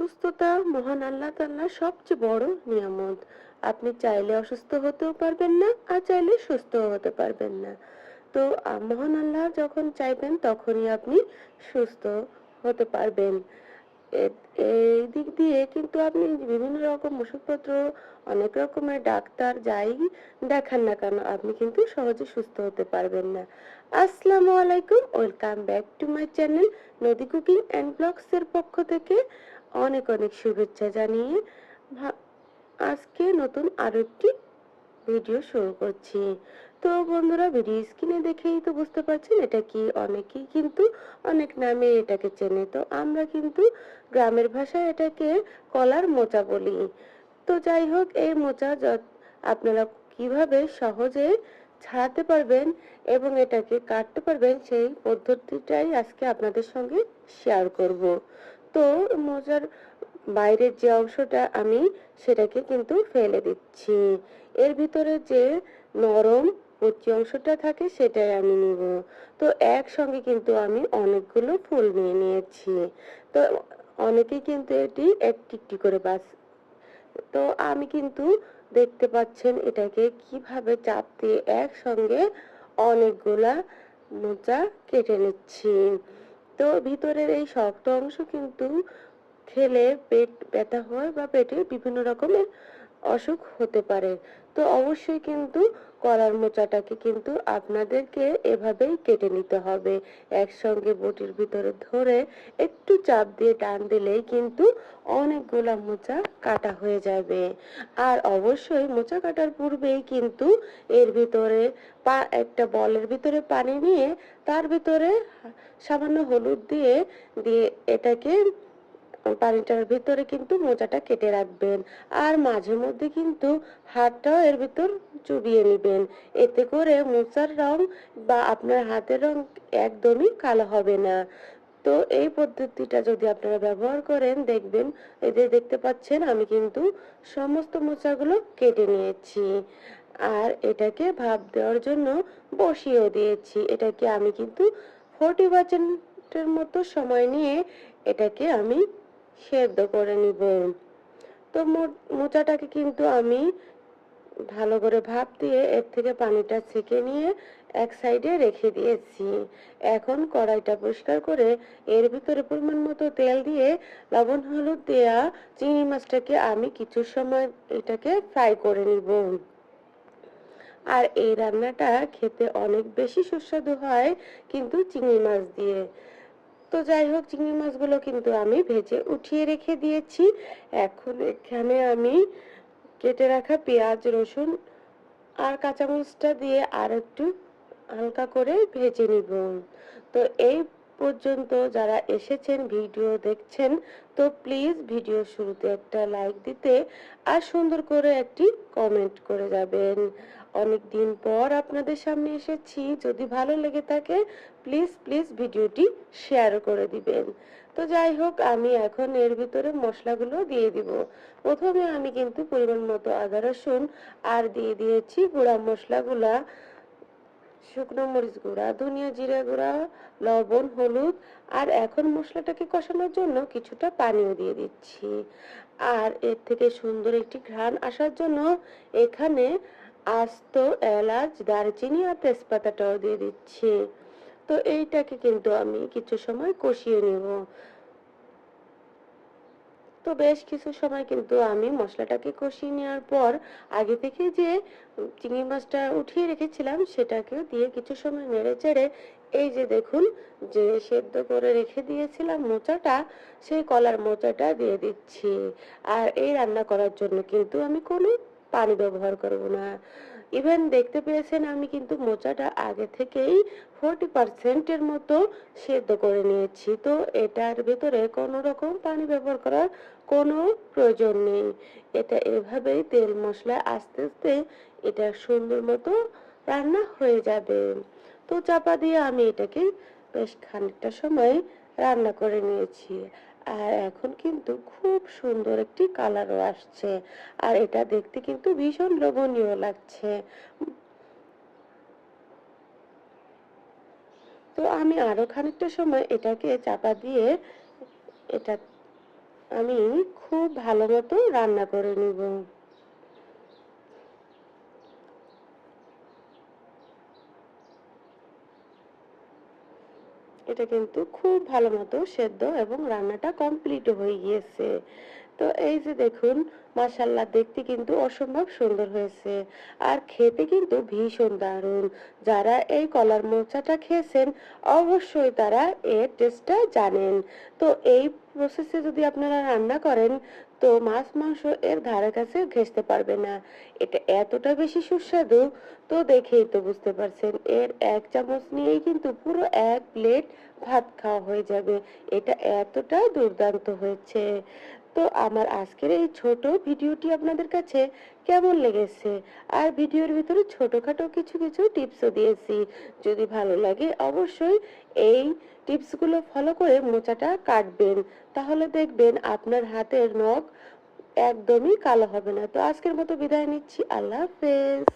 সুস্থতা, মহান আল্লাহ তাল্লাহ সবচেয়ে বড় নিয়ামত। আপনি চাইলে অসুস্থ হতেও পারবেন না, আর চাইলে সুস্থ হতে পারবেন না। তো মহান আল্লাহ যখন চাইবেন, তখনই আপনি সুস্থ হতে পারবেন। এই দিক দিয়ে কিন্তু আপনি বিভিন্ন রকম ওষুধপত্র, অনেক রকমের ডাক্তার যাই দেখান না কেন, আপনি কিন্তু সহজে সুস্থ হতে পারবেন না। আসসালামু আলাইকুম, welcome back to my channel Nodi cooking and blogs এর পক্ষ থেকে। অনেক অনেক শুভেচ্ছা জানিয়ে আজকে নতুন আরও একটি ভিডিও শুরু করছি। তো বন্ধুরা ভিডিও স্ক্রিনে দেখেই তো বুঝতে পারছেন এটা কি অনেকেই কিন্তু অনেক নামে এটাকে চেনে। তো আমরা কিন্তু গ্রামের ভাষায় এটাকে কলার মোচা বলি। তো যাই হোক, এই মোচা আপনারা কীভাবে সহজে ছাড়াতে পারবেন এবং এটাকে কাটতে পারবেন সেই পদ্ধতিটাই আজকে আপনাদের সঙ্গে শেয়ার করব। তো মোজার বাইরের যে অংশটা আমি সেটাকে কিন্তু ফেলে দিচ্ছি। এর ভিতরে যে নরম কচি অংশটা থাকে সেটাই আমি নিব। তো একসঙ্গে কিন্তু আমি অনেকগুলো ফুল নিয়ে নিয়েছি। তো অনেকেই কিন্তু এটি একটি একটি করে বাস তো আমি কিন্তু দেখতে পাচ্ছেন এটাকে কীভাবে চাপ দিয়ে একসঙ্গে অনেকগুলা মোচা কেটে নিচ্ছি। তো ভিতরের এই শক্ত অংশ কিন্তু খেলে পেট ব্যথা হয় বা পেটে বিভিন্ন রকমের অসুখ হতে পারে। তো অবশ্যই কিন্তু কলার মোচাটাকে কিন্তু আপনাদেরকে এভাবেই কেটে নিতে হবে। একসঙ্গে বটির ভিতরে ধরে একটু চাপ দিয়ে টান দিলেই কিন্তু অনেকগুলা মোচা কাটা হয়ে যাবে। আর অবশ্যই মোচা কাটার পূর্বেই কিন্তু এর ভিতরে পা, একটা বলের ভিতরে পানি নিয়ে তার ভিতরে সামান্য হলুদ দিয়ে দিয়ে এটাকে পানিটার ভিতরে কিন্তু মোজাটা কেটে রাখবেন। আর মাঝে মধ্যে কিন্তু হাতটাও এর ভিতর চুবিয়ে নেবেন। এতে করে মোচার রং বা আপনার হাতের রং একদমই কালো হবে না। তো এই পদ্ধতিটা যদি আপনারা ব্যবহার করেন, দেখবেন এই যে দেখতে পাচ্ছেন, আমি কিন্তু সমস্ত মোচাগুলো কেটে নিয়েছি। আর এটাকে ভাপ দেওয়ার জন্য বসিয়েও দিয়েছি। এটাকে আমি কিন্তু ফোর্টি পার্সেন্টের মতো সময় নিয়ে এটাকে আমি সেদ্ধ করে নিব। তো মোচাটাকে কিন্তু আমি ভালো করে ভাপ দিয়ে এর থেকে পানিটা ছেঁকে নিয়ে এক সাইডে রেখে দিয়েছি। এখন কড়াইটা পরিষ্কার করে এর ভিতরে পরিমাণ মতো তেল দিয়ে লবণ, হলুদ দেয়া চিংড়ি মাছটাকে আমি কিছু সময় এটাকে ফ্রাই করে নিব। আর এই রান্নাটা খেতে অনেক বেশি সুস্বাদু হয় কিন্তু চিংড়ি মাছ দিয়ে। তো যাই হোক, চিংড়ি মাছগুলো কিন্তু আমি ভেজে উঠিয়ে রেখে দিয়েছি। এখন এখানে আমি কেটে রাখা পেঁয়াজ, রসুন আর কাঁচামরিচটা দিয়ে আর একটু হালকা করে ভেজে নিব। তো এই পর্যন্ত যারা এসেছেন, ভিডিও দেখছেন, তো প্লিজ ভিডিও শুরুতে একটা লাইক দিতে আর সুন্দর করে একটি কমেন্ট করে যাবেন। অনেক দিন পর আপনাদের সামনে এসেছি। যদি ভালো লেগে থাকে প্লিজ প্লিজ ভিডিওটি শেয়ার করে দিবেন। তো যাই হোক, আমি এখন এর ভিতরে মশলাগুলো দিয়ে দিব। প্রথমে আমি কিন্তু পরিমাণ মতো আদা, রসুন আর দিয়ে দিয়েছি গুঁড়া মশলাগুলা। শুকনো মরিচ গুঁড়া, ধনিয়া জিরা গুঁড়া, লবণ, হলুদ আর এখন মশলাটাকে কষানোর জন্য কিছুটা পানিও দিয়ে দিচ্ছি। আর এর থেকে সুন্দর একটি ঘ্রাণ আসার জন্য এখানে আস্ত, এলাচ, দারচিনি আর তেজপাতাটাও দিয়ে দিচ্ছি। তো এইটাকে কিন্তু আমি কিছু সময় কষিয়ে নেব। তো বেশ কিছু সময় কিন্তু আমি মশলাটাকে কষিয়ে নেওয়ার পর আগে থেকে যে চিংড়ি মাছটা উঠিয়ে রেখেছিলাম সেটাকে দিয়ে কিছু সময় নেড়ে চেড়ে এই যে দেখুন যে সেদ্ধ করে রেখে দিয়েছিলাম মোচাটা, সেই কলার মোচাটা দিয়ে দিচ্ছি। আর এই রান্না করার জন্য কিন্তু আমি কোনো পানি ব্যবহার করব না। ইভেন দেখতে পেয়েছেন আমি কিন্তু মোচাটা আগে থেকেই ফোরটি পার্সেন্টের মতো সেদ্ধ করে নিয়েছি। তো এটার ভিতরে কোনো রকম পানি ব্যবহার করার কোনো প্রয়োজন নেই। এটা এভাবেই তেল মশলা আস্তে আস্তে এটা সুন্দর মতো রান্না হয়ে যাবে। তো চাপা দিয়ে আমি এটাকে বেশ খানিকটা সময় রান্না করে নিয়েছি। আর এখন কিন্তু খুব সুন্দর একটি কালারও আসছে। আর এটা দেখতে কিন্তু ভীষণ লোভনীয় লাগছে। তো আমি আরও খানিকটা সময় এটাকে চাপা দিয়ে এটা আমি খুব ভালো মতো রান্না করে নিব। এটা কিন্তু খুব ভালো মতো সেদ্ধ এবং রান্নাটা কমপ্লিট হয়ে গিয়েছে। তো এই যে দেখুন মাশাল্লাহ দেখতে কিন্তু অসম্ভব সুন্দর হয়েছে। আর খেতে কিন্তু ভীষণ দারুণ। যারা এই কলার মোচাটা খেয়েছেন, অবশ্যই তারা এর টেস্টটা জানেন। তো এই প্রসেসে যদি আপনারা রান্না করেন তো মাছ, মাংস এর ধারে কাছে ঘেঁষতে পারবে না। এটা এতটা বেশি সুস্বাদু, তো দেখেই তো বুঝতে পারছেন। এর এক চামচ নিয়েই কিন্তু পুরো এক প্লেট ভাত খাওয়া হয়ে যাবে। এটা এতটা দুর্দান্ত হয়েছে। তো আমার আজকের এই ছোট ভিডিওটি আপনাদের কাছে কেমন লেগেছে? আর ভিডিওর ভিতরে ছোটখাটো কিছু কিছু টিপসও দিয়েছি। যদি ভালো লাগে অবশ্যই এই টিপসগুলো ফলো করে মোচাটা কাটবেন। তাহলে দেখবেন আপনার হাতের নখ একদমই কালো হবে না। তো আজকের মতো বিদায় নিচ্ছি। আল্লাহ হাফেজ।